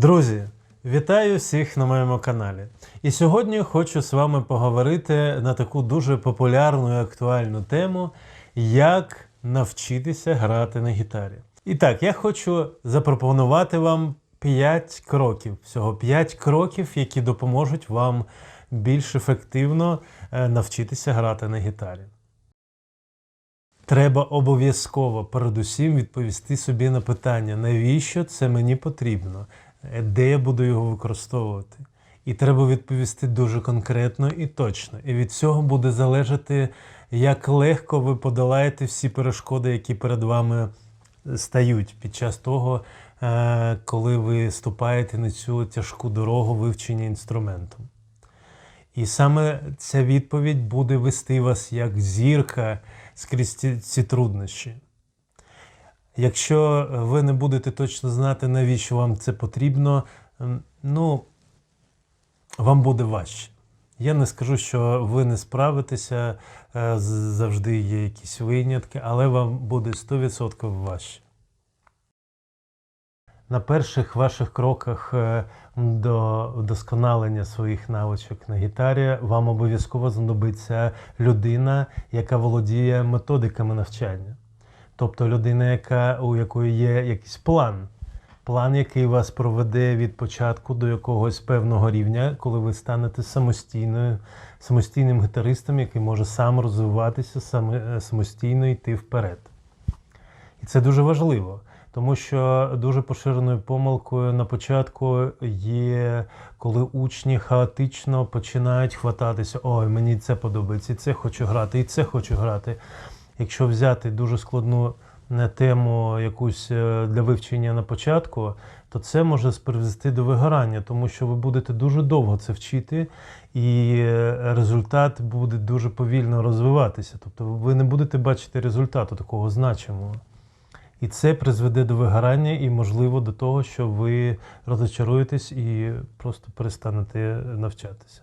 Друзі, вітаю всіх на моєму каналі. І сьогодні хочу з вами поговорити на таку дуже популярну і актуальну тему, як навчитися грати на гітарі. І так, я хочу запропонувати вам 5 кроків, всього 5 кроків, які допоможуть вам більш ефективно е, навчитися грати на гітарі. Треба обов'язково передусім відповісти собі на питання, навіщо це мені потрібно, де я буду його використовувати. І треба відповісти дуже конкретно і точно. І від цього буде залежати, як легко ви подолаєте всі перешкоди, які перед вами стають під час того, е, коли ви ступаєте на цю тяжку дорогу вивчення інструменту. І саме ця відповідь буде вести вас як зірка скрізь ці труднощі. Якщо ви не будете точно знати, навіщо вам це потрібно, ну, вам буде важче. Я не скажу, що ви не справитеся, е, завжди є якісь винятки, але вам буде 100% важче. На перших ваших кроках е, до вдосконалення своїх навичок на гітарі вам обов'язково знадобиться людина, яка володіє методиками навчання. Тобто людина, яка, у якої є якийсь план. План, який вас проведе від початку до якогось певного рівня, коли ви станете самостійною, самостійним гітаристом, який може сам розвиватися, сам, е, самостійно йти вперед. І це дуже важливо, тому що дуже поширеною помилкою на початку є, коли учні хаотично починають хвататися: ой, мені це подобається, і це хочу грати, і це хочу грати. Якщо взяти дуже складну е, тему якусь е, для вивчення на початку, то це може призвести до вигорання, тому що ви будете дуже довго це вчити, і е, результат буде дуже повільно розвиватися. Тобто ви не будете бачити результату такого значимого. І це призведе до вигорання і, можливо, до того, що ви розочаруєтесь і просто перестанете навчатися.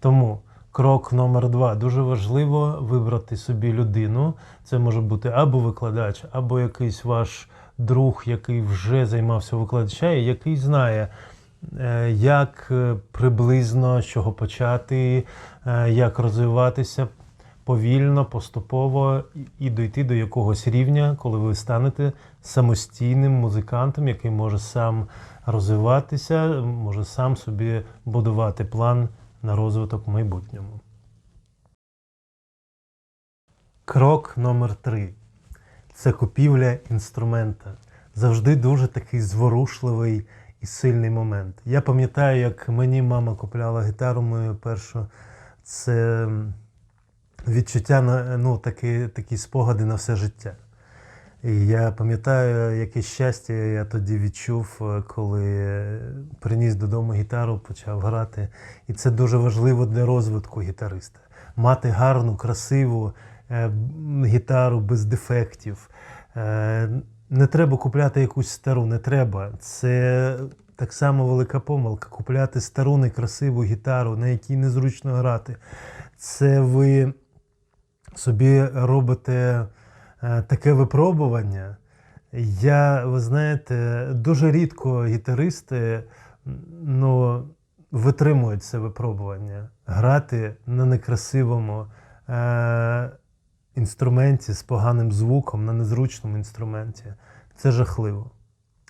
Тому крок номер два дуже важливо вибрати собі людину. Це може бути або викладач, або якийсь ваш друг, який вже займався викладача, і який знає, е, як е, приблизно з чого почати, е, як розвиватися повільно, поступово і дойти до якогось рівня, коли ви станете самостійним музикантом, який може сам розвиватися, може сам собі будувати план на розвиток в майбутньому. Крок номер три це купівля інструмента. Завжди дуже такий зворушливий і сильний момент. Я пам'ятаю, як мені мама купляла гітару мою першу. Це відчуття ну, такі, такі спогади на все життя. І я пам'ятаю, яке щастя я тоді відчув, е, коли приніс додому гітару, почав грати. І це дуже важливо для розвитку гітариста. Мати гарну, красиву е, гітару без дефектів. Е, Не треба купляти якусь стару, не треба. Це так само велика помилка. Купляти стару некрасиву гітару, на якій незручно грати. Це ви собі робите таке випробування. Я, ви знаєте, дуже рідко гітаристи ну, витримують це випробування. Грати на некрасивому е, інструменті з поганим звуком, на незручному інструменті. Це жахливо.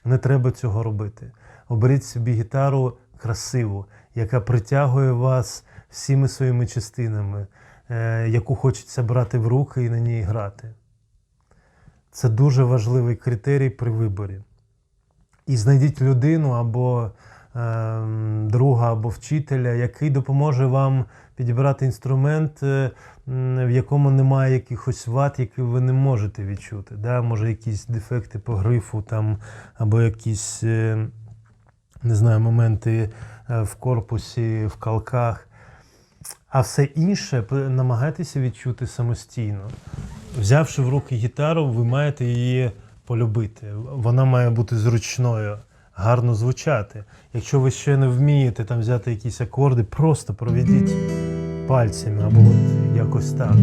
Не треба цього робити. Оберіть собі гітару красиву, яка притягує вас всіми своїми частинами, е, яку хочеться брати в руки і на ній грати. Це дуже важливий критерій при виборі. І знайдіть людину або ем, друга, або вчителя, який допоможе вам підібрати інструмент, е, в якому немає якихось вад, які ви не можете відчути. Да? Може, якісь дефекти по грифу, там, або якісь е, не знаю, моменти е, в корпусі, в калках. А все інше намагайтеся відчути самостійно. Взявши в руки гітару, ви маєте її полюбити. Вона має бути зручною, гарно звучати. Якщо ви ще не вмієте там взяти якісь акорди, просто проведіть пальцями або от якось так.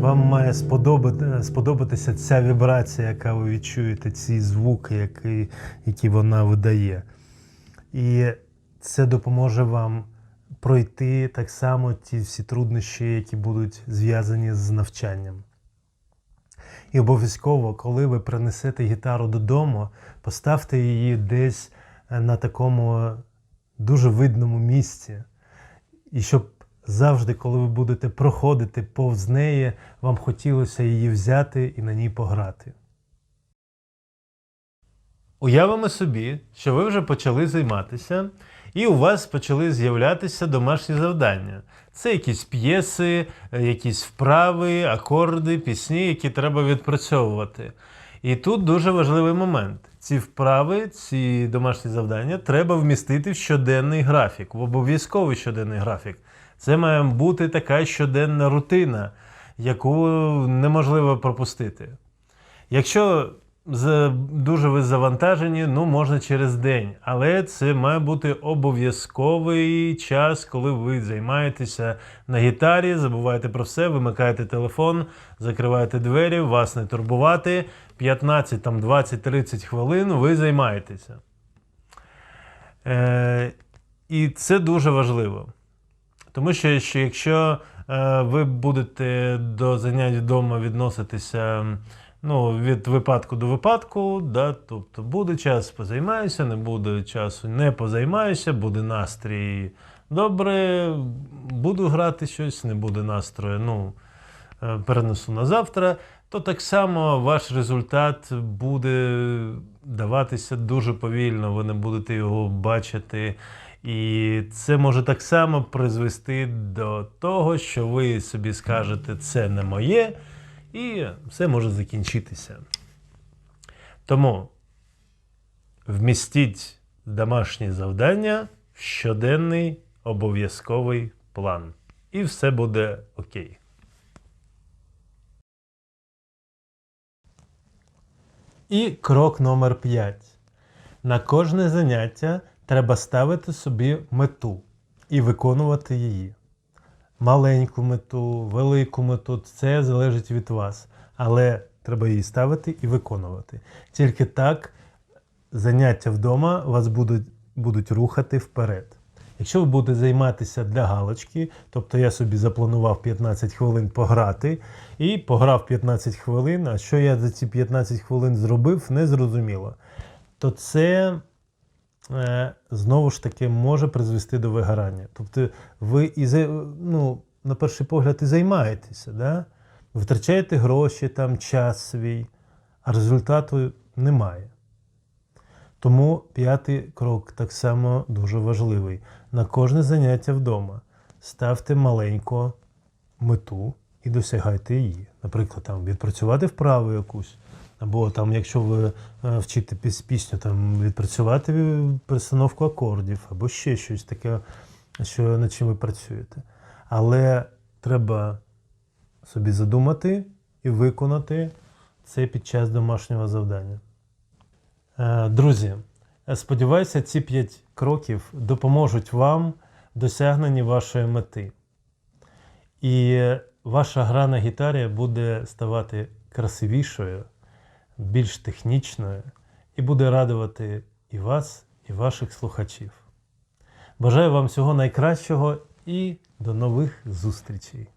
Вам має сподобати, сподобатися ця вібрація, яка ви відчуєте, ці звуки, які, які вона видає. І це допоможе вам пройти так само ті всі труднощі, які будуть зв'язані з навчанням. І обов'язково, коли ви принесете гітару додому, поставте її десь е, на такому дуже видному місці. І щоб завжди, коли ви будете проходити повз неї, вам хотілося її взяти і на ній пограти. Уявимо собі, що ви вже почали займатися, і у вас почали з'являтися домашні завдання. Це якісь п'єси, е, якісь вправи, акорди, пісні, які треба відпрацьовувати. І тут дуже важливий момент. Ці вправи, ці домашні завдання треба вмістити в щоденний графік, в обов'язковий щоденний графік. Це має бути така щоденна рутина, яку неможливо пропустити. Якщо дуже ви завантажені, ну можна через день, але це має бути обов'язковий час, коли ви займаєтеся на гітарі, забуваєте про все, вимикаєте телефон, закриваєте двері, вас не турбувати. 15, там, 20, 30 хвилин ви займаєтеся. Е, і це дуже важливо. Тому що, що якщо е, ви будете до занять вдома відноситися ну, від випадку до випадку, да, тобто буде час позаймаюся, не буде часу не позаймаюся, буде настрій добре, буду грати щось, не буде настрою, ну, е, перенесу на завтра, то так само ваш результат буде даватися дуже повільно, ви не будете його бачити. І це може так само призвести до того, що ви собі скажете, це не моє, і все може закінчитися. Тому вмістіть домашні завдання в щоденний обов'язковий план. І все буде окей. І крок номер 5. На кожне заняття треба ставити собі мету і виконувати її. Маленьку мету, велику мету це залежить від вас. Але треба її ставити і виконувати. Тільки так заняття вдома вас будуть, будуть рухати вперед. Якщо ви будете займатися для галочки, тобто я собі запланував 15 хвилин пограти і пограв 15 хвилин, а що я за ці 15 хвилин зробив, не зрозуміло. То це знову ж таки може призвести до вигорання. Тобто ви і ну, на перший погляд і займаєтеся, да? витрачаєте гроші, там, час свій, а результату немає. Тому п'ятий крок так само дуже важливий. На кожне заняття вдома ставте маленьку мету і досягайте її. Наприклад, там відпрацювати вправу якусь, або там, якщо ви е, вчите пісню, там відпрацювати перестановку акордів, або ще щось таке, що над чим ви працюєте. Але треба собі задумати і виконати це під час домашнього завдання. Е, Друзі, е, сподіваюся, ці 5 кроків допоможуть вам в досягненні вашої мети. І ваша гра на гітарі буде ставати красивішою, більш технічною і буде радувати і вас, і ваших слухачів. Бажаю вам всього найкращого і до нових зустрічей!